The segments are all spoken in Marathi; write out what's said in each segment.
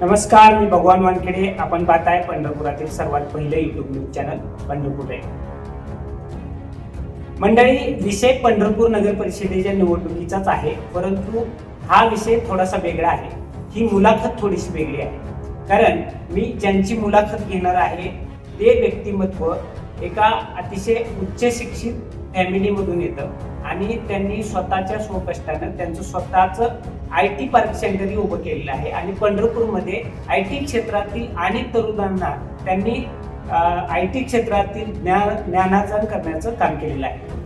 नमस्कार मी भगवान वानखेडे. आपण पाहताय पंढरपुरातील सर्वात पहिलं युट्यूब न्यूज चॅनल पंढरपूर आहे मंडळी विषय पंढरपूर नगर परिषदेच्या निवडणुकीचाच आहे परंतु हा विषय थोडासा वेगळा आहे. ही मुलाखत थोडीशी वेगळी आहे. कारण मी ज्यांची मुलाखत घेणार आहे ते व्यक्तिमत्व एका अतिशय उच्च शिक्षित फॅमिलीमधून येतं. आणि त्यांनी स्वतःच्या स्वकष्टानं त्यांचं स्वतःचं आय टी पार्क सेंटरही उभं केलेलं आहे. आणि पंढरपूरमध्ये आय टी क्षेत्रातील अनेक तरुणांना त्यांनी आय टी क्षेत्रातील ज्ञान ज्ञानार्जन करण्याचं काम केलेलं आहे.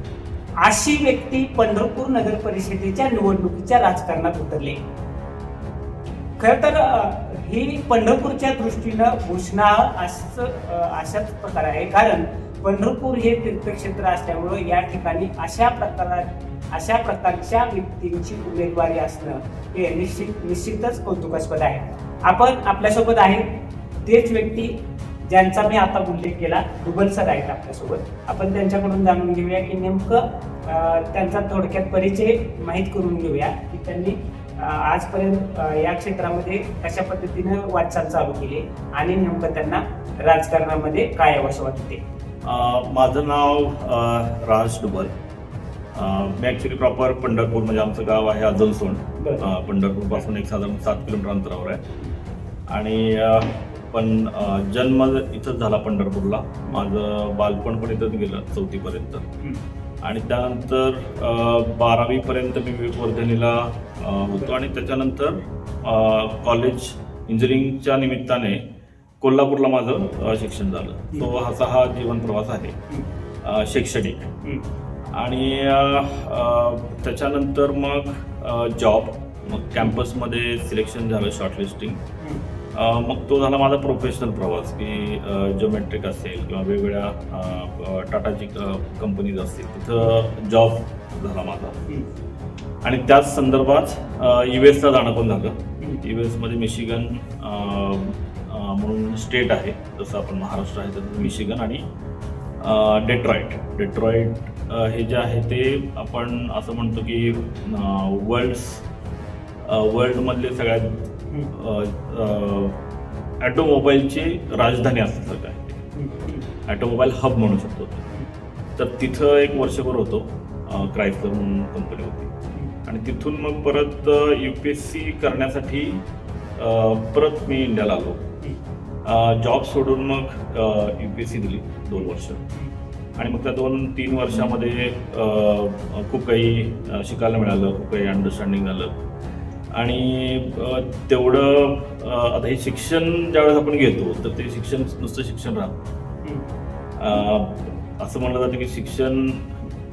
अशी व्यक्ती पंढरपूर नगर परिषदेच्या निवडणुकीच्या राजकारणात उतरली. खर तर ही पंढरपूरच्या दृष्टीनं घोषणा असं अशाच प्रकार आहे. कारण पंढरपूर हे तीर्थक्षेत्र असल्यामुळं या ठिकाणी अशा प्रकारात अशा प्रकारच्या व्यक्तींची उमेदवारी असणं हे निश्चित निश्चितच कौतुकास्पद आहे. आपण आपल्यासोबत आहेत तेच व्यक्ती ज्यांचा मी आता उल्लेख केला दुबल सर आहेत आपल्यासोबत. आपण त्यांच्याकडून जाणून घेऊया की नेमकं त्यांचा थोडक्यात परिचय माहीत करून घेऊया की त्यांनी आजपर्यंत या क्षेत्रामध्ये कशा पद्धतीनं वाटचाल चालू केली आणि नेमकं त्यांना राजकारणामध्ये काय आवश्यक वाटते? माझं नाव राज डुबल मी ॲक्च्युली प्रॉपर पंढरपूर म्हणजे आमचं गाव आहे अजलसोंड बरं. अ, पंढरपूरपासून एक साधारण सात किलोमीटर अंतरावर आहे. आणि पण जन्म इथंच झाला पंढरपूरला. माझं बालपण पण इथंच गेलं चौथीपर्यंत. आणि त्यानंतर बारावीपर्यंत मी विवेकवर्धिनीला अ, होतो. आणि त्याच्यानंतर कॉलेज इंजिनिअरिंगच्या निमित्ताने कोल्हापूरला माझं शिक्षण झालं. तो असा हा जीवन प्रवास आहे. शैक्षणिक. आणि त्याच्यानंतर मग जॉब. मग कॅम्पसमध्ये सिलेक्शन झालं शॉर्टलिस्टिंग. मग तो झाला माझा प्रोफेशनल प्रवास की जोमॅट्रिक असेल किंवा वेगवेगळ्या टाटाची कंपनीज असतील तिथं जॉब झाला माझा. आणि त्याच संदर्भात यू एसला जाणं पण झालं. यू एसमध्ये मिशिगन म्हणून स्टेट आहे. जसं आपण महाराष्ट्र आहे तसं मिशिगन आणि डेट्रॉईट डेट्रॉईट हे जे आहे ते आपण असं म्हणतो की वर्ल्ड्स वर्ल्डमधले सगळ्यात ॲटोमोबाईलची राजधानी असल्यासारखं आहे. ॲटोमोबाईल हब म्हणू शकतो तर तिथं एक वर्षभर होतो क्रायसलर म्हणून कंपनी होती. आणि तिथून मग परत यू पी एस सी करण्यासाठी परत मी इंडियाला आलो. जॉब सोडून मग यू पी एस सी दिली दोन वर्ष. आणि मग त्या दोन तीन वर्षामध्ये खूप काही शिकायला मिळालं खूप काही अंडरस्टँडिंग झालं. आणि तेवढं आता हे शिक्षण ज्यावेळेस आपण घेतो तर ते शिक्षण नुसतं शिक्षण राहतं असं म्हणलं जातं की शिक्षण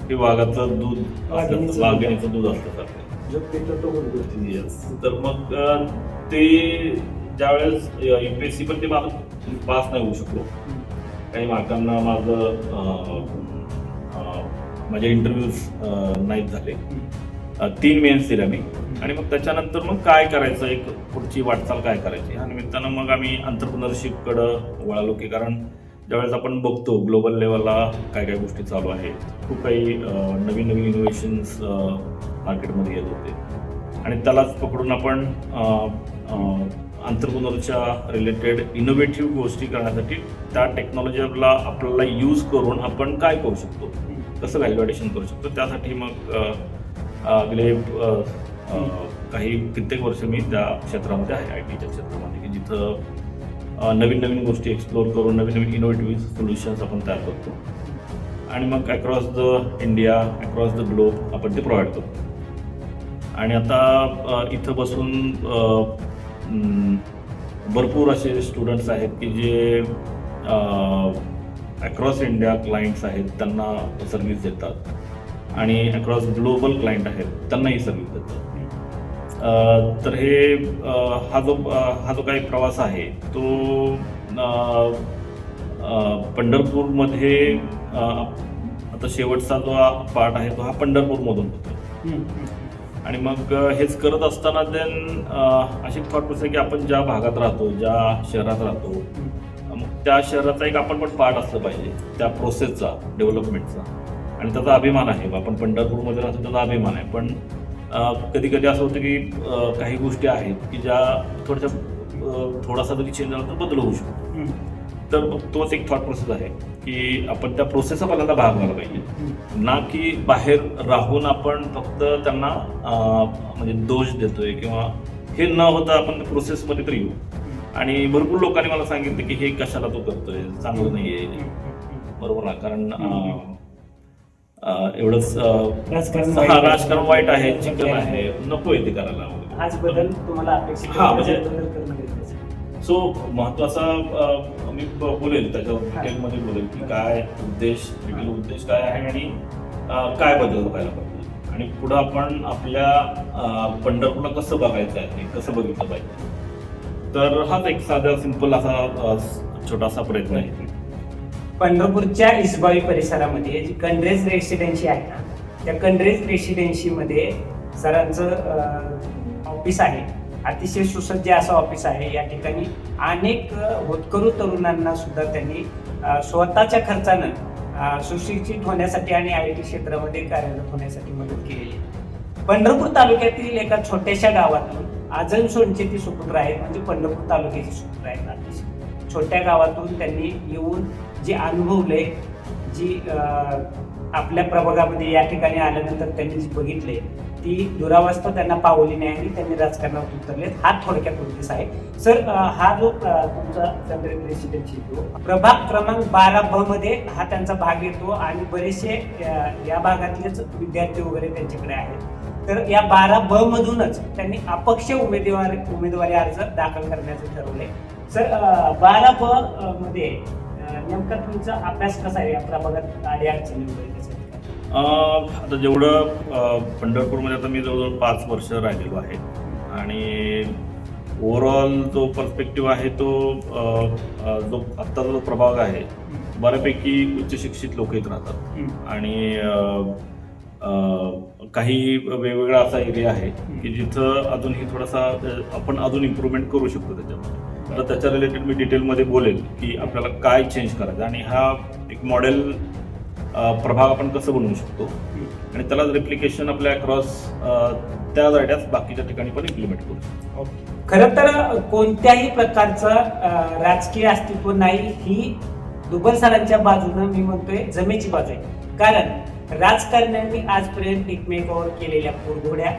हे वाघाचं दूध वाघिणीचं असतं दूध. असतं. तर मग ते ज्यावेळेस यू पी एस सी पण ते पास नाही होऊ शकलो. काही मार्कांना माझं माझे इंटरव्ह्यूज नाहीत झाले. तीन मेन्स दिल्या मी. आणि मग त्याच्यानंतर मग काय करायचं? एक पुढची वाटचाल काय करायची? ह्या निमित्तानं मग आम्ही अंतरप्रिनरशिपकडं वळालो की कारण ज्यावेळेस आपण बघतो ग्लोबल लेवलला काय काय गोष्टी चालू आहेत खूप काही नवीन नवीन इनोव्हेशन्स मार्केटमध्ये येत होते. आणि त्यालाच पकडून आपण अंतरप्रिनरच्या रिलेटेड इनोव्हेटिव्ह गोष्टी करण्यासाठी त्या टेक्नॉलॉजीला आपल्याला यूज करून आपण काय करू शकतो? कसं व्हॅल्यू करू शकतो? त्यासाठी मग अगले काही कित्येक वर्ष मी त्या क्षेत्रामध्ये आहे आय टीच्या क्षेत्रामध्ये की जिथं नवीन नवीन गोष्टी एक्सप्लोअर करून नवीन नवीन इनोव्हेटिव्ह सोल्युशन्स आपण तयार करतो. आणि मग across the India across the globe आपण ते प्रोव्हाइड करतो. आणि आता इथं बसून भरपूर असे स्टुडंट्स आहेत की जे अक्रॉस इंडिया क्लायंट्स आहेत त्यांना सर्व्हिस देतात. आणि अक्रॉस ग्लोबल क्लायंट आहेत त्यांनाही सर्व्हिस देतात. तर हे हा जो हा जो काही प्रवास आहे तो पंढरपूरमध्ये आता शेवटचा जो पार्ट आहे तो हा पंढरपूरमधून होतो. आणि मग हेच करत असताना देन अशी थॉट प्रोसेस की आपण ज्या भागात राहतो ज्या शहरात राहतो मग त्या शहराचा एक आपण पण पार्ट असलं पाहिजे त्या प्रोसेसचा डेव्हलपमेंटचा आणि त्याचा अभिमान आहे. आपण पंढरपूरमध्ये राहतो त्याचा अभिमान आहे. पण कधी कधी असं होतं की काही गोष्टी आहेत की ज्या थोड्याशा थोडासा जरी चेंज झाला तर बदल होऊ शकतो. तर मग तोच एक थॉट प्रोसेस आहे की आपण त्या प्रोसेसचा पहिल्यांदा भाग व्हायला पाहिजे. ना की बाहेर राहून आपण फक्त त्यांना म्हणजे दोष देतोय किंवा हे न होता आपण प्रोसेसमध्ये तर येऊ. आणि भरपूर लोकांनी मला सांगितलं की हे कशाला तो करतोय? चांगलं नाहीये. बरोबर ना? कारण एवढंच राजकारण वाईट. आहे. चिकन आहे. नको आहे ते करायला. बदल तुम्हाला हा, आहे, म्हणजे- सो महत्त्वाचा मी ब- बोलेल त्याच्यावर डिटेलमध्ये बोलेल की काय उद्देश डिटेल उद्देश काय आहे आणि काय बदल व्हायला पाहिजे. आणि पुढं आपण आपल्या पंढरपूरला कसं बघायचं आहे कसं बघितलं पाहिजे. तर हाच एक साधा सिंपल असा छोटासा प्रयत्न आहे. पंढरपूरच्या इसबावी परिसरामध्ये जी कंड्रेज रेसिडेन्सी आहे ना त्या कंड्रेज रेसिडेन्सीमध्ये सरांचं ऑफिस आहे. अतिशय सुसज्ज असं ऑफिस आहे या ठिकाणी. अनेक होतकरू तरुणांना सुद्धा त्यांनी स्वतःच्या खर्चानं सुशिक्षित होण्यासाठी आणि आय टी क्षेत्रामध्ये कार्यरत होण्यासाठी मदत केलेली आहे. पंढरपूर तालुक्यातील एका छोट्याशा गावातून आजन सोनचे ती सुपुत्र आहेत म्हणजे पंढरपूर तालुक्याचे सुपुत्र आहेत अतिशय. छोट्या गावातून त्यांनी येऊन जे अनुभवले जी आपल्या प्रभागामध्ये या ठिकाणी आल्यानंतर त्यांनी जी बघितले ती दुरावस्था त्यांना पावली नाही आणि त्यांनी राजकारणात उतरले हा थोडक्यात उद्देश आहे सर हा जो तुमचा चंद्रेत रेसिडेन्सी येतो प्रभाग क्रमांक बारा ब मध्ये हा त्यांचा भाग येतो आणि बरेचसे या भागातलेच विद्यार्थी वगैरे त्यांच्याकडे आहेत. तर या बारा ब मधूनच त्यांनी अपक्ष उमेदवार उमेदवारी अर्ज दाखल करण्याचं ठरवले सर बारा ब मध्ये नेमका तुमचा अभ्यास कसा आहे? या प्रभागात अडी अडचणी वगैरे आता जेवढं पंढरपूरमध्ये आता मी जवळजवळ पाच वर्ष राहिलेलो आहे. आणि ओव्हरऑल जो पर्स्पेक्टिव्ह आहे तो जो आत्ताचा जो प्रभाग आहे बऱ्यापैकी उच्च शिक्षित लोक इथं राहतात. आणि काही वेगवेगळा असा एरिया आहे की जिथं अजूनही थोडासा आपण अजून इम्प्रूव्हमेंट करू शकतो त्याच्यामध्ये. तर त्याच्या रिलेटेड मी डिटेलमध्ये बोलेल की आपल्याला काय चेंज करायचं. आणि हा एक मॉडेल प्रभाव आपण कसं बनवू शकतो? आणि त्याला रेप्लिकेशन आपल्या अक्रॉस त्या आयडियाज बाकीच्या ठिकाणी पण इम्प्लिमेंट करू खरं तर कोणत्याही प्रकारचं राजकीय अस्तित्व नाही ही दुबल सरांच्या बाजूनं मी म्हणतोय जमेची बाजू आहे. कारण राजकारण्यांनी आजपर्यंत एकमेकावर केलेल्या पुरघोड्या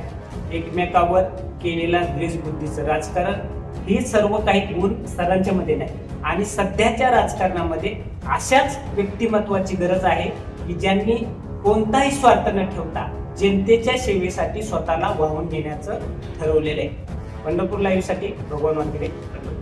एकमेकावर केलेला द्वेषबुद्धीचं राजकारण ही सर्व काही गुण सरांच्या मध्ये नाही. आणि सध्याच्या राजकारणामध्ये अशाच व्यक्तिमत्वाची गरज आहे की ज्यांनी कोणताही स्वार्थ न ठेवता जनतेच्या सेवेसाठी स्वतःला वाहून घेण्याचं ठरवलेलं आहे. पंढरपूर लाईव्हसाठी भगवान वानखेडे पंढरपूर